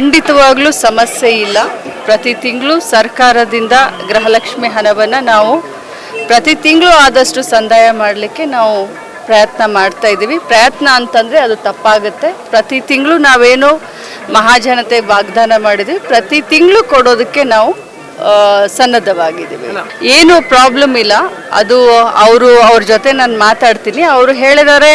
ಖಂಡಿತವಾಗ್ಲೂ ಸಮಸ್ಯೆ ಇಲ್ಲ. ಪ್ರತಿ ತಿಂಗಳು ಸರ್ಕಾರದಿಂದ ಗೃಹಲಕ್ಷ್ಮಿ ಹಣವನ್ನು ನಾವು ಪ್ರತಿ ತಿಂಗಳು ಆದಷ್ಟು ಸಂದಾಯ ಮಾಡಲಿಕ್ಕೆ ನಾವು ಪ್ರಯತ್ನ ಮಾಡ್ತಾ ಇದ್ದೀವಿ. ಪ್ರಯತ್ನ ಅಂತಂದರೆ ಅದು ತಪ್ಪಾಗುತ್ತೆ. ಪ್ರತಿ ತಿಂಗಳು ನಾವೇನೋ ಮಹಾಜನತೆ ವಾಗ್ದಾನ ಮಾಡಿದ್ವಿ. ಪ್ರತಿ ತಿಂಗಳು ಕೊಡೋದಕ್ಕೆ ನಾವು ಸನ್ನದ್ಧವಾಗಿದ್ದೀವಿ. ಏನು ಪ್ರಾಬ್ಲಮ್ ಇಲ್ಲ. ಅದು ಅವರು ಅವ್ರ ಜೊತೆ ನಾನು ಮಾತಾಡ್ತೀನಿ. ಅವರು ಹೇಳಿದರೆ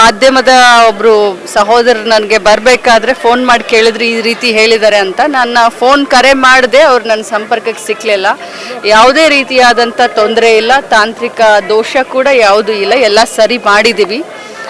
ಮಾಧ್ಯಮದ ಒಬ್ಬರು ಸಹೋದರರು ನನಗೆ ಬರಬೇಕಾದ್ರೆ ಫೋನ್ ಮಾಡಿ ಕೇಳಿದ್ರು ಈ ರೀತಿ ಹೇಳಿದ್ದಾರೆ ಅಂತ. ನನ್ನ ಫೋನ್ ಕರೆ ಮಾಡಿದೆ ಅವ್ರು ನನ್ನ ಸಂಪರ್ಕಕ್ಕೆ ಸಿಕ್ಕಲಿಲ್ಲ ಯಾವುದೇ ರೀತಿಯಾದಂಥ ತೊಂದರೆ ಇಲ್ಲ. ತಾಂತ್ರಿಕ ದೋಷ ಕೂಡ ಯಾವುದೂ ಇಲ್ಲ. ಎಲ್ಲ ಸರಿ ಮಾಡಿದ್ದೀವಿ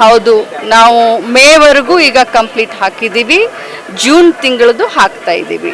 ಹೌದು ನಾವು ಮೇವರೆಗೂ ಈಗ ಕಂಪ್ಲೀಟ್ ಹಾಕಿದ್ದೀವಿ. ಜೂನ್ ತಿಂಗಳದ್ದು ಹಾಕ್ತಾ ಇದ್ದೀವಿ.